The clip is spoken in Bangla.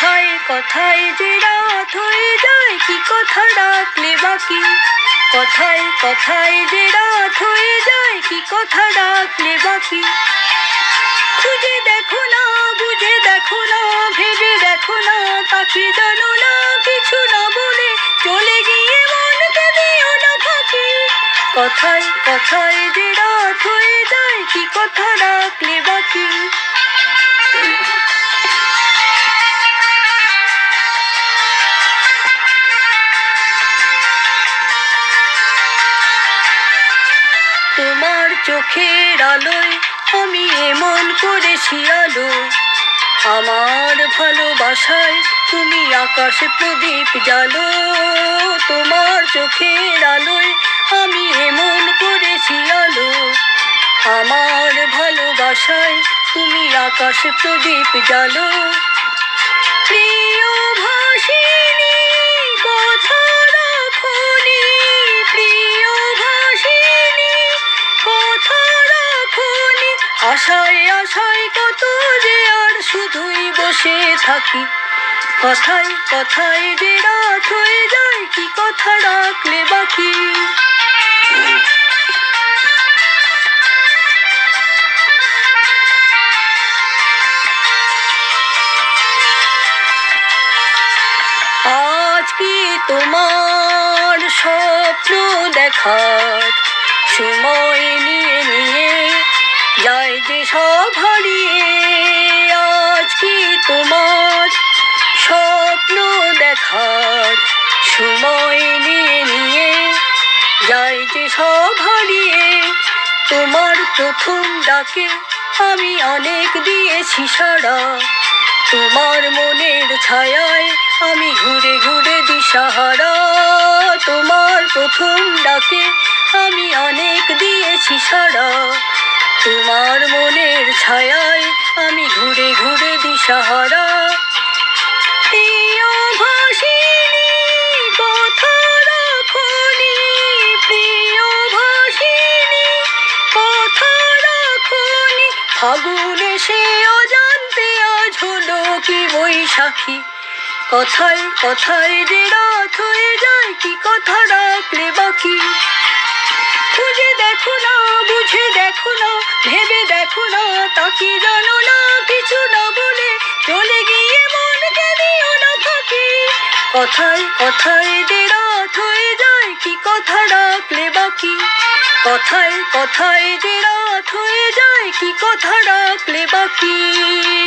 কথায় কথায় যে রাত হয়ে যায়, কি কথা রাখলে বাকি? কথায় কথায় যে রাত হয়ে যায়, কি কথা রাখলে বাকি? খুঁজে দেখো না, বুঝে দেখো না, ভেবে দেখো না, তাকে জানো না কিছু না বলে, চলে গিয়ে মনকে দিও না ফাঁকি। কথায় কথায় যে রাত হয়ে যায়, কি কথা রাখলে বাকি? চোখের আলোয় আমি এমন করেছি আলো। আমার ভালোবাসায় তুমি আকাশে প্রদীপ জালো তোমার চোখের আলোয় আমি এমন করেছি আলো। আমার ভালোবাসায় তুমি আকাশে প্রদীপ জালো আশায় কত যে আর শুধুই বসে থাকি। কথায় কথায় যে রাত হয়ে যায়, কি কথা বাকি? আজ কি তোমার স্বপ্ন দেখার সময় সব হারিয়ে আজ কি তোমার? স্বপ্ন দেখার সময় নিয়ে নিয়ে যাই যে সব হারিয়ে তোমার প্রথম ডাকে আমি অনেক দিয়েছি সারা তোমার মনের ছায়ায় আমি ঘুরে ঘুরে দিশাহারা। তোমার প্রথম ডাকে আমি অনেক দিয়েছি সারা তোমার মনের ছায়ায় আমি ঘুরে ঘুরে দিশাহারা। ফাগুন এসে অজান্তে আজ হলো কি বৈশাখী? কথায় কথায় যে রাত হয়ে যায়, কি কথা রাখলে বাকি? কথায় কথায় দেরা হয়ে যায়, কি কথা রাখলে বাকি? কথায় কথায় যে রাত যায়, কি কথা রাখলে বাকি?